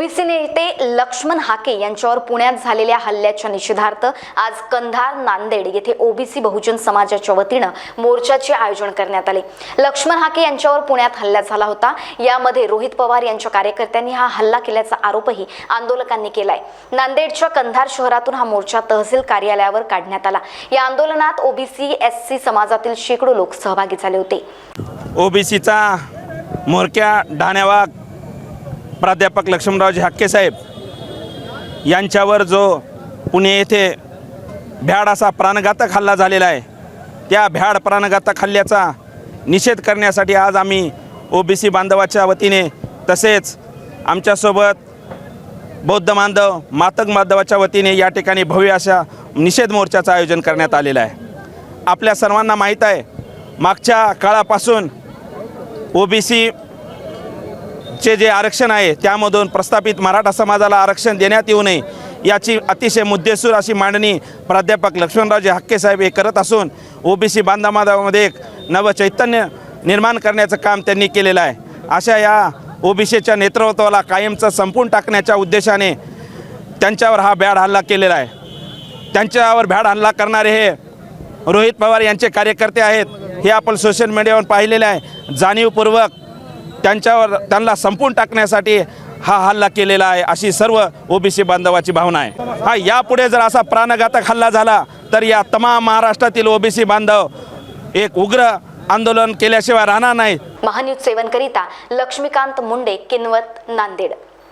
OBC नेते लक्ष्मण हाके यांच्यावर पुण्यात झालेल्या हल्ल्याच्या निषेधार्थ आज कंधार नांदेड येथे ओबीसी बहुजन समाजाच्या वतीनं मोर्चाचे आयोजन करण्यात आले. लक्ष्मण हाके यांच्यावर पुण्यात हल्ला झाला होता. यामध्ये रोहित पवार यांच्या कार्यकर्त्यांनी हा हल्ला केल्याचा आरोपही आंदोलकांनी केलाय. नांदेडच्या कंधार शहरातून हा मोर्चा तहसील कार्यालयावर काढण्यात आला. या आंदोलनात ओबीसी एस सी समाजातील शेकडो लोक सहभागी झाले होते. ओबीसीचा मोरक्या डाण्यावाग प्राध्यापक लक्ष्मणरावजी हक्केसाहेब यांच्यावर जो पुणे येथे भ्याड असा प्राणघातक हल्ला झालेला आहे त्या भ्याड प्राणघातक हल्ल्याचा निषेध करण्यासाठी आज आम्ही ओबीसी बांधवाच्या वतीने तसेच आमच्यासोबत बौद्ध बांधव मातक बांधवाच्या वतीने या ठिकाणी भव्य अशा निषेध मोर्चाचं आयोजन करण्यात आलेलं आहे. आपल्या सर्वांना माहीत आहे मागच्या काळापासून ओबीसी चे जे आरक्षण आहे त्यामधून प्रस्थापित मराठा समाजाला आरक्षण देण्यात येऊ नये याची अतिशय मुद्देसूर अशी मांडणी प्राध्यापक लक्ष्मणरावजी हक्के साहेब हे करत असून ओबीसी बांधवामध्ये एक नवचैतन्य निर्माण करण्याचं काम त्यांनी केलेलं आहे. अशा या ओबीसीच्या नेतृत्वाला कायमचं संपून टाकण्याच्या उद्देशाने त्यांच्यावर हा भ्याड हल्ला केलेला आहे. त्यांच्यावर भ्याड हल्ला करणारे हे रोहित पवार यांचे कार्यकर्ते आहेत हे आपण सोशल मीडियावर पाहिलेले आहे. जाणीवपूर्वक त्यांच्यावर त्यांना संपून टाकण्यासाठी हा हल्ला केलेला आहे अशी सर्व ओबीसी बांधवाची भावना आहे. हा यापुढे जर असा प्राणघातक हल्ला झाला तर या तमाम महाराष्ट्रातील ओबीसी बांधव एक उग्र आंदोलन केल्याशिवाय राहणार नाही महान्यूज सेवन करिता लक्ष्मीकांत मुंडे किनवत नांदेड.